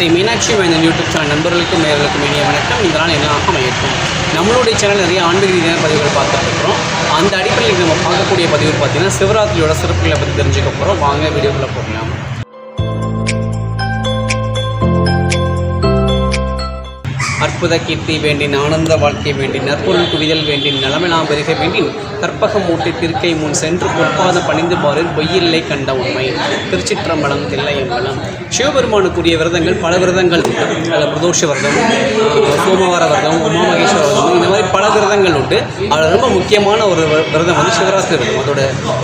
ஸ்ரீ மீனாட்சி மைந்தன் YouTube channel நண்பர்களுக்கும் நேர்களுக்கும் இனிய வணக்கம். இந்த நாள் என்ன அமையட்டும் நம்மளுடைய சேனல் நிறைய ஆன்மீக ரீதியான பதிவுகள் பார்த்துட்டு இருக்கிறோம். அந்த அடிப்படையில் நம்ம பார்க்கக்கூடிய பதிவு பார்த்தீங்கன்னா சிவராத்திரியோட சிறப்புகளை பற்றி தெரிஞ்சுக்க போகிறோம் வாங்க வீடியோக்குள்ளே போகலாம். அற்புத கீர்த்தி வேண்டின் ஆனந்த வாழ்க்கை வேண்டின் நற்பொருள் குவிதல் வேண்டின் நலமெலாம் பெருக வேண்டின் கற்பகம் மூட்டை திருக்கை முன் சென்று பொற்பாத பணிந்து பாரில் பொய்யில்லை கண்ட உண்மை. திருச்சிற்றம்பலம் தில்லையம்பலம். சிவபெருமானுக்குரிய விரதங்கள் பல விரதங்கள். அதில் பிரதோஷ விரதம் சோமவார விரதம் உமாமகேஸ்வர விரதம் இந்த மாதிரி பல விரதங்கள் உண்டு. அதில் ரொம்ப முக்கியமான ஒரு விரதம் வந்து சிவராத்திரி விரதம். அதோட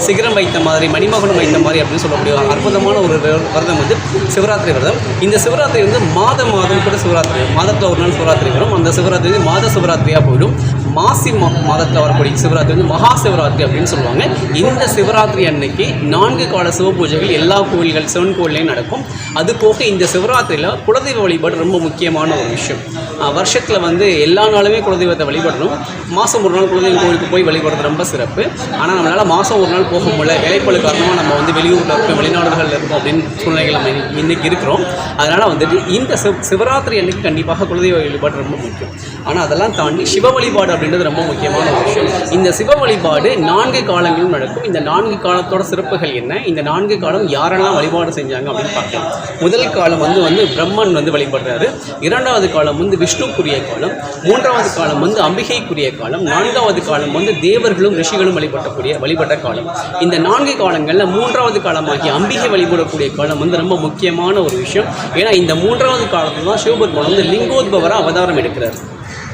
சிகரம் வைத்த மாதிரி மணிமகனம் வைத்த மாதிரி அப்படின்னு சொல்லக்கூடிய அற்புதமான ஒரு விரதம் வந்து சிவராத்திரி விரதம். இந்த சிவராத்திரி வந்து மாத மாதம் கூட சிவராத்திரி மாதத்தில் ஒரு நாள் சிவராத்திரி வரும். அந்த சிவராத்திரி மாத சிவராத்திரியாக போயிடும். மாசி மா மாதத்தில் வரக்கூடிய சிவராத்திரி வந்து மகா சிவராத்திரி அப்படின்னு சொல்லுவாங்க. இந்த சிவராத்திரி அன்னைக்கு நான்கு கால சிவ பூஜைகள் எல்லா கோயில்கள் சிவன் கோயிலையும் நடக்கும். அது போக இந்த சிவராத்திரியில் குலதெய்வ வழிபாடு ரொம்ப முக்கியமான ஒரு விஷயம். வருஷத்தில் வந்து எல்லா நாளுமே குலதெய்வத்தை வழிபடணும். மாதம் ஒரு நாள் குலதெய்வம் கோயிலுக்கு போய் வழிபடுறது ரொம்ப சிறப்பு. ஆனால் நம்மளால் மாதம் ஒரு நாள் போக முடியல. வேலைப்பழு காரணமாக நம்ம வந்து வெளியூரில் இருக்கோம் வெளிநாடுகளில் இருக்கோம் அப்படின்னு சூழ்நிலைகள் நம்ம இன்றைக்கி இன்னைக்கு இருக்கிறோம். அதனால் வந்துட்டு இந்த சிவ சிவராத்திரி அன்னைக்கு கண்டிப்பாக குலதெய்வ வழிபாடு ரொம்ப முக்கியம். ஆனால் அதெல்லாம் தாண்டி சிவ வழிபாடு அப்படின்றது ரொம்ப முக்கியமான ஒரு விஷயம். இந்த சிவ வழிபாடு நான்கு காலங்களும் நடக்கும். இந்த நான்கு காலத்தோட சிறப்புகள் என்ன? இந்த நான்கு காலம் யாரெல்லாம் வழிபாடு செஞ்சாங்க அப்படின்னு பார்க்கலாம். முதல் காலம் வந்து வந்து பிரம்மன் வந்து வழிபடுறாரு. இரண்டாவது காலம் வந்து விஷ்ணுக்குரிய காலம். மூன்றாவது காலம் வந்து அம்பிகைக்குரிய காலம். நான்காவது காலம் வந்து தேவர்களும் ரிஷிகளும் வழிபட்டக்கூடிய வழிபட்ட காலம். இந்த நான்கு காலங்களில் மூன்றாவது காலமாகிய அம்பிகை வழிபடக்கூடிய காலம் வந்து ரொம்ப முக்கியமான ஒரு விஷயம். ஏன்னா இந்த மூன்றாவது காலத்தில் தான் சிவபெருமான் வந்து லிங்கோத்பவராக அவதாரம் எடுக்கிறார்.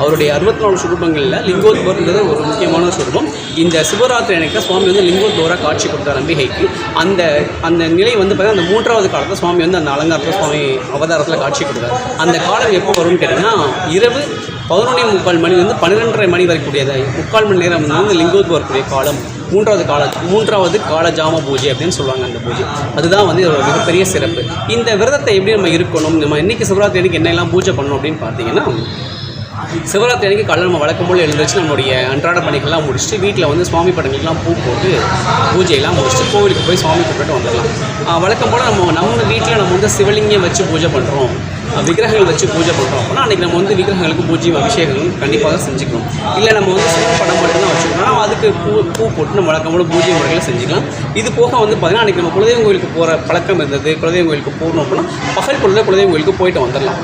அவருடைய அறுபத்தி நாலு சுரூபங்களில் லிங்கோத்பவர்ன்றது ஒரு முக்கியமான சுரூபம். இந்த சிவராத்திரி அன்னைக்கு சுவாமி வந்து லிங்கோத்பவராக காட்சி கொடுத்தார் அம்பிகைக்கு. அந்த அந்த நிலை வந்து பார்த்தீங்கன்னா அந்த மூன்றாவது காலத்தில் சுவாமி வந்து அந்த அலங்காரத்தில் சுவாமி அவதாரத்தில் காட்சி கொடுத்தார். அந்த காலம் எப்போ வரும்னு கேட்டிங்கன்னா இரவு பதினொன்றே முக்கால் மணி வந்து பன்னிரெண்டரை மணி வரைக்கூடியது முக்கால் மணி நேரம் வந்து லிங்கோத்பவருக்குரிய காலம். மூன்றாவது கால மூன்றாவது கால ஜாம பூஜை அப்படின்னு சொல்லுவாங்க அந்த பூஜை. அதுதான் வந்து இதோட மிகப்பெரிய சிறப்பு. இந்த விரதத்தை எப்படி நம்ம இருக்கணும்? நம்ம இன்னைக்கு சிவராத்திரி அன்னைக்கு என்னெல்லாம் பூஜை பண்ணணும் அப்படின்னு பார்த்தீங்கன்னா சிவராத்திரி அன்னைக்கு காலையில் நம்ம வழக்கம் போல் எழுந்திரிச்சு நம்மளுடைய அன்றாட பணிகள்லாம் முடிச்சுட்டு வீட்டில் வந்து சுவாமி படங்களுக்கெல்லாம் பூ போட்டு பூஜையெல்லாம் முடிச்சுட்டு கோவிலுக்கு போய் சுவாமி கும்பிட்டு வந்துடலாம். வழக்கம் போல் நம்ம நம்ம வீட்டில் நம்ம வந்து சிவலிங்கம் வச்சு பூஜை பண்ணுறோம். விக்கிரகங்கள் வச்சு பூஜை பண்ணுறோம் அப்படின்னா அன்றைக்கி நம்ம வந்து விக்கிரகங்களுக்கு பூஜையும் அபிஷேகங்களும் கண்டிப்பாக செஞ்சுக்கணும். இல்லை நம்ம வந்து சிவ படம் மட்டும்தான் வச்சுக்கணும் அதுக்கு பூ பூ போட்டு நம்ம வழக்கம் போல் பூஜை முறைகளை செஞ்சுக்கலாம். இது போக வந்து பார்த்திங்கன்னா அன்றைக்கி நம்ம குலதெய்வம் கோயிலுக்கு போகிற பழக்கம் இருந்தது குலதெய்வம் கோயிலுக்கு போகணும் அப்படின்னா பகல் பொழுது குலதெய்வம் கோயிலுக்கு போயிட்டு வந்துடலாம்.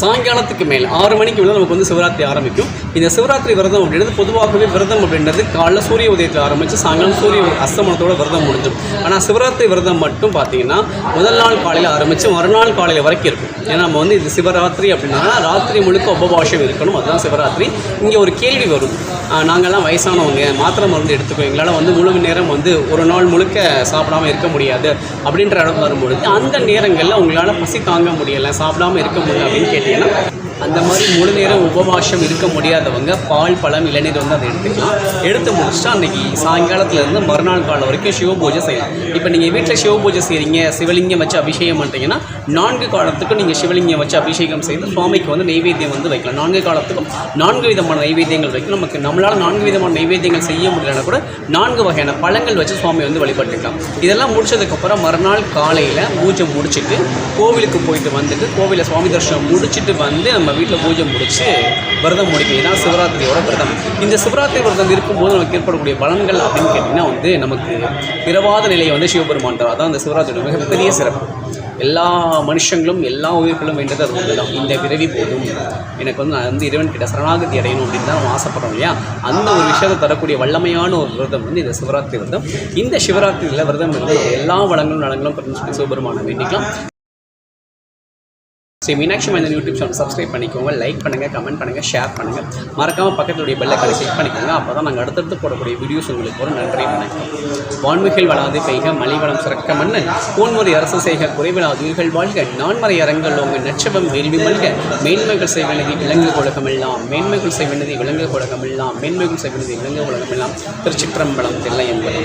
சாயங்காலத்துக்கு மேல் ஆறு மணிக்கு மேலே நமக்கு வந்து சிவராத்திரி ஆரம்பிக்கும். இந்த சிவராத்திரி விரதம் அப்படின்றது பொதுவாகவே விரதம் அப்படின்றது காலைல சூரிய உதயத்தில் ஆரம்பித்து சாயங்காலம் சூரிய அஸ்தமனத்தோட விரதம் முடிஞ்சிடும். ஆனால் சிவராத்திரி விரதம் மட்டும் பார்த்தீங்கன்னா முதல் நாள் காலையில் ஆரம்பித்து மறுநாள் காலையில் வரைக்கும் இருக்கும். ஏன்னா நம்ம வந்து இது சிவராத்திரி அப்படின்னா ராத்திரி முழுக்க உபவாசம் இருக்கணும். அதுதான் சிவராத்திரி. இங்கே ஒரு கேள்வி வரும். நாங்கள்லாம் வயசானவங்க மாத்திரை மருந்து எடுத்துக்கோ எங்களால் வந்து முழு நேரம் வந்து ஒரு நாள் முழுக்க சாப்பிடாம இருக்க முடியாது அப்படின்ற இடம் வரும்பொழுது அந்த நேரங்களில் உங்களால் பசி தாங்க முடியலை சாப்பிடாம இருக்க முடியல அப்படின்னு கேட்டிங்கன்னா அந்த மாதிரி முழு நேரம் உபவாசம் இருக்க முடியாதவங்க பால் பழம் இளநீர் வந்து அதை எடுத்துக்கலாம். எடுத்து முடிச்சுட்டு அன்றைக்கி சாயங்காலத்துலேருந்து மறுநாள் காலம் வரைக்கும் சிவ பூஜை செய்யலாம். இப்போ நீங்கள் வீட்டில் சிவ பூஜை செய்கிறீங்க சிவலிங்கம் வச்சு அபிஷேகம் பண்ணுறீங்கன்னா நான்கு காலத்துக்கும் நீங்கள் சிவலிங்கம் வச்சு அபிஷேகம் செய்து சுவாமிக்கு வந்து நைவேத்தியம் வந்து வைக்கலாம். நான்கு காலத்துக்கும் நான்கு விதமான நைவேத்தியங்கள் வைக்கணும். நமக்கு நம்மளால் நான்கு விதமான நைவேத்தியங்கள் செய்ய முடியலன்னா கூட நான்கு வகையான பழங்கள் வச்சு சுவாமி வந்து வழிபட்டுக்கலாம். இதெல்லாம் முடிச்சதுக்கப்புறம் மறுநாள் காலையில் பூஜை முடிச்சுட்டு கோவிலுக்கு போயிட்டு வந்துட்டு கோவிலில் சுவாமி தரிசனம் முடிச்சுட்டு வந்து நம்ம வீட்டில் பூஜை முடித்து விரதம் முடிக்கும் ஏன்னா சிவராத்திரியோட விரதம். இந்த சிவராத்திரி விரதம் இருக்கும்போது நமக்கு ஏற்படக்கூடிய பலன்கள் அப்படின்னு கேட்டிங்கன்னா வந்து நமக்கு பிறவாத நிலையை வந்து சிவபெருமான் தரும். அதான் அந்த சிவராத்திரியோட மிகப்பெரிய சிறப்பு. எல்லா மனுஷங்களும் எல்லா உயிர்களும் வேண்டது அது ஒன்று தான். இந்த பிறவி போதும். எனக்கு வந்து நான் வந்து இறைவன் கிட்ட சரணாகதி அடையணும் அப்படின்னு தான் நம்ம ஆசைப்படுறோம் இல்லையா? அந்த ஒரு விஷயத்தை தரக்கூடிய வல்லமையான ஒரு விரதம் வந்து இந்த சிவராத்திரி விரதம். இந்த சிவராத்திரியில் விரதம் இருந்து எல்லா வளங்களும் நலங்களும் சொல்லி சிவபெருமானை வேண்டிக்கலாம். சரி Meenakshi Manthan YouTube channel subscribe பண்ணிக்கோங்க லைக் பண்ணுங்கள் கமெண்ட் பண்ணுங்கள் ஷேர் பண்ணுங்கள் மறக்காமல் பக்கத்துடைய பெல்லை கடை செக் பண்ணிக்கோங்க. அப்போ தான் நாங்கள் அடுத்தடுத்து போடக்கூடிய வீடியோஸ் உங்களுக்கு ஒரு நன்றி வணக்கம். வான்மிகள் வளாது பெய்க மலிவளம் சிறக்க மன்னன். கோன்முறை அரசு செய்க குறைவிலாது உயிர்கள் வாழ்க. நான்மறை அரங்கள் உங்கள் நட்சபம் வேள்வி மல்க. மேன்மைகள் செய்வனதி விலங்கு உலகமெல்லாம் மேன்மைகள் செய்வனதி விலங்கு உலகமெல்லாம் மேன்மைகள் செய்வனதி விலங்கு உலகமெல்லாம் திருச்சிற்றம்பலம் தில்லை என்பது